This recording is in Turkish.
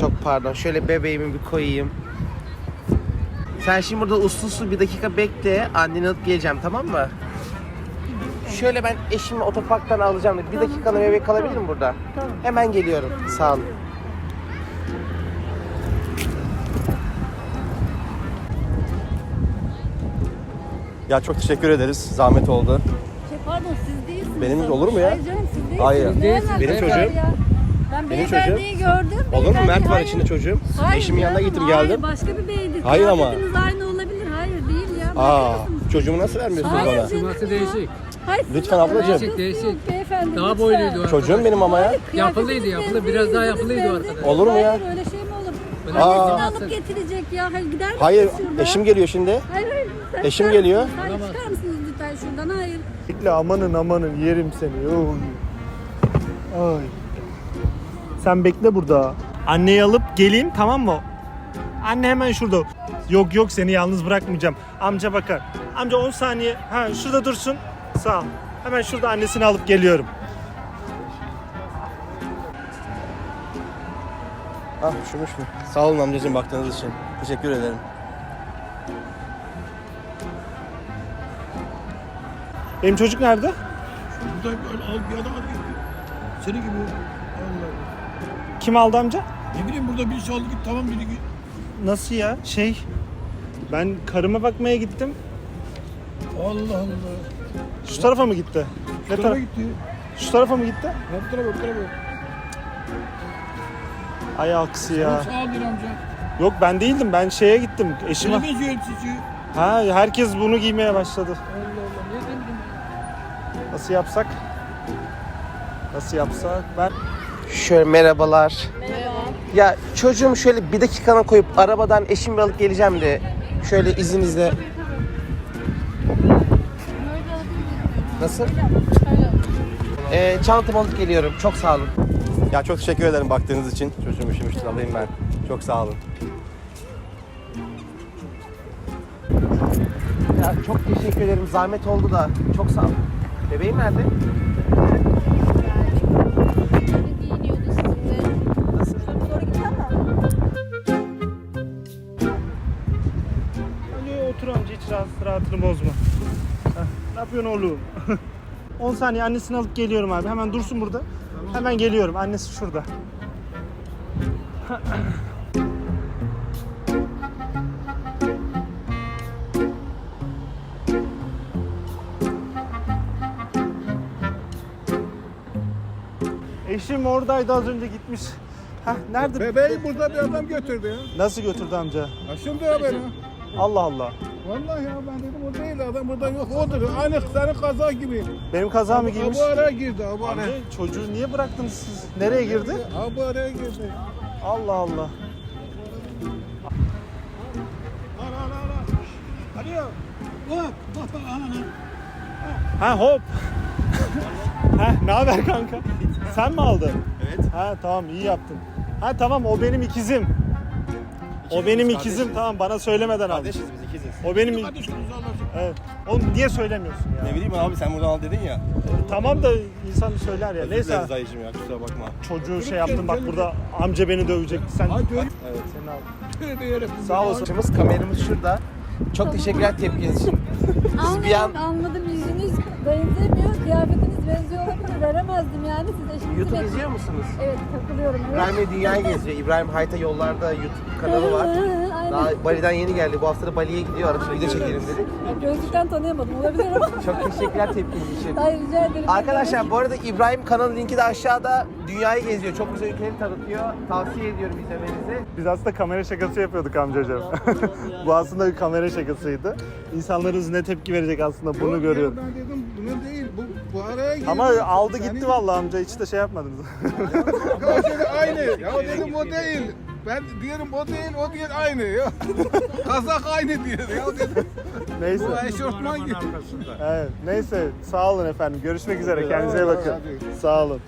Çok pardon. Şöyle bebeğimi bir koyayım. Sen şimdi burada uslu uslu bir dakika bekle. Anneni alıp geleceğim tamam mı? Şöyle ben eşimi otoparktan alacağım. da Bir dakikalığına bebek kalabilir mi burada? Tamam. Hemen geliyorum. Sağ olun. Ya çok teşekkür ederiz. Zahmet oldu. Şey pardon siz değilsiniz. Benim olur mu ya? Hayır canım siz değilsiniz. Hayır. Ne alakası Benim var çocuğum. ya? Ben Benim beyefendiyi gördüm. Olur mu? Mert var içinde çocuğum. Hayır Eşimin yanına canım, gittim hayır, geldim. başka bir beydi. Hayır ama. Kıyafetiniz aynı olabilir. Hayır değil ya. Aa, çocuğumu nasıl vermiyorsun Hayır bana? canım Nasıl ya. değişik? Hayır, Lütfen ablacığım. alakası Değişik, yok değişik. Beyefendi, Daha lütfen. boyluydu o. Çocuğum benim ama ya. Hayır, Yapılıydı, kıyafetiniz yapılı. benziyor, Biraz daha yüzünüz yapılıydı o benziyor. arkadaş. Olur mu ya? Hayır öyle şey mi olur? Öyle Aa. Annesini alıp getirecek ya. Hayır gider misiniz Hayır, şuradan? eşim geliyor şimdi. Hayır hayır. lütfen Eşim çıkar geliyor. mısınız? Hayır çıkar mısınız lütfen şuradan? Hayır. Bekle amanın amanın yerim seni. Oy. Ay. Sen bekle burada. Anneyi alıp geleyim tamam mı? Anne hemen şurada. Yok yok seni yalnız bırakmayacağım. Amca bakar. Amca 10 saniye. Ha şurada dursun. Sağ ol. Hemen şurada annesini alıp geliyorum. Ah üşümüş mü? Sağ olun amcacığım baktığınız için. Teşekkür ederim. Benim çocuk nerede? Burada öyle al bir adam gitti. Seni gibi. Kim aldı amca? Ne bileyim burada birisi aldı git tamam dedi ki. Nasıl ya? Şey ben karıma bakmaya gittim. Allah Allah. Şu tarafa mı gitti? Ne Bu tarafa taraf? gitti. Şu tarafa mı gitti? Ha bu tarafa bu tarafa. Ay aksi Ya. Sağ ol bir amca. Yok ben değildim. Ben şeye gittim. Eşime. Seni benziyor elbisesi. Ha herkes bunu giymeye başladı. Allah Allah. Niye demedim? Nasıl yapsak? Nasıl yapsak? Ben Şöyle merhabalar. Ya çocuğumu şöyle bir dakikalığına koyup arabadan eşimi alıp geleceğim de şöyle izninizle. Nasıl? Ee, çantamı alıp geliyorum. Çok sağ olun. Ya çok teşekkür ederim baktığınız için. Çocuğum üşümüştür alayım ben. Çok sağ olun. Ya çok teşekkür ederim. Zahmet oldu da. Çok sağ olun. Bebeğim nerede? Otur amca hiç rahat, rahatını bozma. Heh, ne yapıyorsun oğlum? 10 saniye annesini alıp geliyorum abi. Hemen dursun burada. Hemen geliyorum. Annesi şurada. Eşim oradaydı az önce gitmiş. Heh, nerede? Bebeği burada bir adam götürdü ya. Nasıl götürdü amca? Aşıldı ya beni. Allah Allah. Vallahi ya ben dedim o değil adam burada yok odur. Aynı senin kaza gibi. Benim kaza mı giymiş? Bu araya girdi bu Amca çocuğu niye bıraktınız siz? Nereye girdi? Araya girdi. Allah Allah. Ara ara ara. Hadi ana. Ha hop. ha ne haber kanka? Sen mi aldın? Evet. Ha tamam iyi yaptın. Ha tamam o benim ikizim. O benim kardeşiz. ikizim tamam bana söylemeden al. Kardeşiz biz ikiziz. O benim şunu alırsın. Evet. Oğlum niye söylemiyorsun ya? Ne bileyim abi sen buradan al dedin ya. Tamam da insan söyler ya. Neyse dileriz dayıcım ya kusura bakma. çocuğu şey yaptım bak burada amca beni dövecek. Sen Hadi öyle. Evet. seni al. Tövbe yarabbim. Sağ olasın. Kameramız, kameramız şurada. Çok teşekkürler tepkiniz için. Anladım, bir an- anladım. Yüzünüz benzemiyor. Kıyafetiniz benziyor olabilir. Veremezdim yani. Siz eşinizi YouTube izliyor musunuz? Evet takılıyorum. Evet. İbrahim Bey dünyayı geziyor. İbrahim Hayta Yollarda YouTube kanalı var. Aynen. Daha Bali'den yeni geldi. Bu hafta da Bali'ye gidiyor. Arada video çekelim dedik. Ya Gözlükten tanıyamadım. Olabilir ama. Çok teşekkürler tepkiniz için. Hayır rica ederim. Arkadaşlar bu arada İbrahim kanalın linki de aşağıda. Dünyayı geziyor. Çok güzel ülkeleri tanıtıyor. Tavsiye ediyorum izlemenizi. Biz aslında kamera şakası yapıyorduk amcacığım. Bu aslında bir kamera şakasıydı. İnsanlarımız ne tepki verecek aslında bunu. Ya ben dedim bunu değil. Ama aldı gitti vallahi amca hiç de şey yapmadınız. Ya dedi aynı. Ya dedim o değil. Ben diyorum o değil, o değil aynı. Ya. Kazak aynı diyor. Ya dedim. neyse. Bu eşortman gibi. Evet, neyse sağ olun efendim. Görüşmek üzere. Kendinize iyi bakın. Sağ olun.